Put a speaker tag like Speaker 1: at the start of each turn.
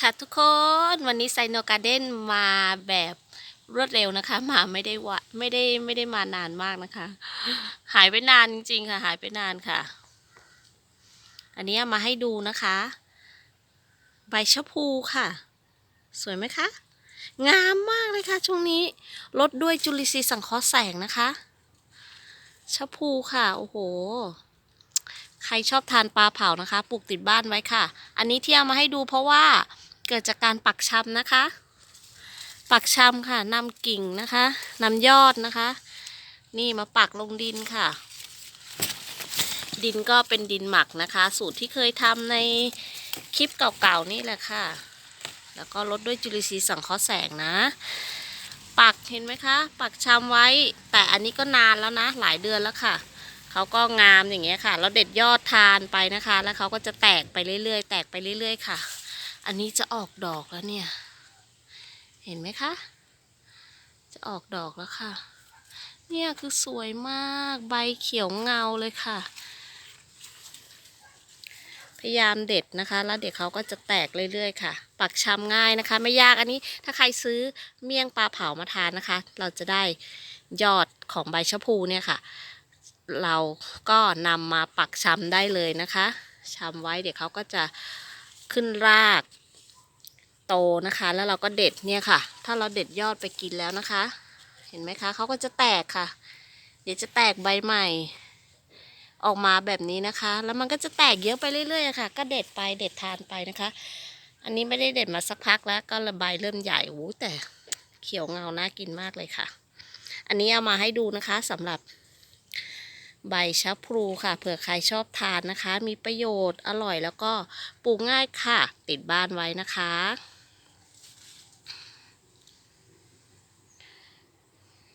Speaker 1: ค่ะทุกคนวันนี้ไซโนการ์เด้นมาแบบรวดเร็วนะคะ มาไม่ได้วะไม่ได้ไม่ได้มานานมากนะคะ หายไปนานจริงๆค่ะ หายไปนานค่ะ อันนี้มาให้ดูนะคะ ใบชะพูค่ะ สวยไหมคะ งามมากเลยค่ะ ช่วงนี้ลดด้วยจุลินทรีย์สังเคราะห์แสงนะคะชะพูค่ะ โอ้โหใครชอบทานปลาเผานะคะ ปลูกติดบ้านไว้ค่ะ อันนี้ที่เอามาให้ดูเพราะว่า เกิดจากการปักชำนะคะ ปักชำค่ะนำกิ่งนะคะนำยอดนะคะ นี่มาปักลงดินค่ะ ดินก็เป็นดินหมักนะคะ สูตรที่เคยทำในคลิปเก่าๆนี่แหละค่ะ แล้วก็ลดด้วยจุลินทรีย์สังเคราะห์แสงนะ ปักเห็นไหมคะ ปักชำไว้ แต่อันนี้ก็นานแล้วนะ หลายเดือนแล้วค่ะเขาก็งามอย่างเงี้ยค่ะ แล้วเด็ดยอดทานไปนะคะ แล้วเขาก็จะแตกไปเรื่อยๆ แตกไปเรื่อย ๆ ค่ะ อันนี้จะออกดอกแล้วเนี่ย เห็นไหมคะ จะออกดอกแล้วค่ะ เนี่ยคือสวยมากใบเขียวเงาเลยค่ะ พยายามเด็ดนะคะ แล้วเด็กเขาก็จะแตกเรื่อยๆค่ะ ปักชำง่ายนะคะ ไม่ยากอันนี้ถ้าใครซื้อเมี่ยงปลาเผามาทานนะคะ เราจะได้ยอดของใบชะพูเนี่ยค่ะ เราก็นำมาปักชำได้เลยนะคะชำไว้เดี๋ยวเขาก็จะ ขึ้นราก โตนะคะ แล้วเราก็เด็ดเนี่ยค่ะ ถ้าเราเด็ดยอดไปกินแล้วนะคะ เห็นไหมคะเขาก็จะแตกค่ะ เดี๋ยวจะแตกใบใหม่ ออกมาแบบนี้นะคะ แล้วมันก็จะแตกเยอะไปเรื่อยๆค่ะ ก็เด็ดไปเด็ดทานไปนะคะ อันนี้ไม่ได้เด็ดมาสักพักแล้ว ก็ระบายเริ่มใหญ่โอ้แต่เขียวเงาน่ากินมากเลยค่ะ อันนี้เอามาให้ดูนะคะสำหรับ ใบชะพลูค่ะ เผื่อใครชอบทานนะคะ มีประโยชน์อร่อยแล้วก็ปลูกง่ายค่ะ ติดบ้านไว้นะคะ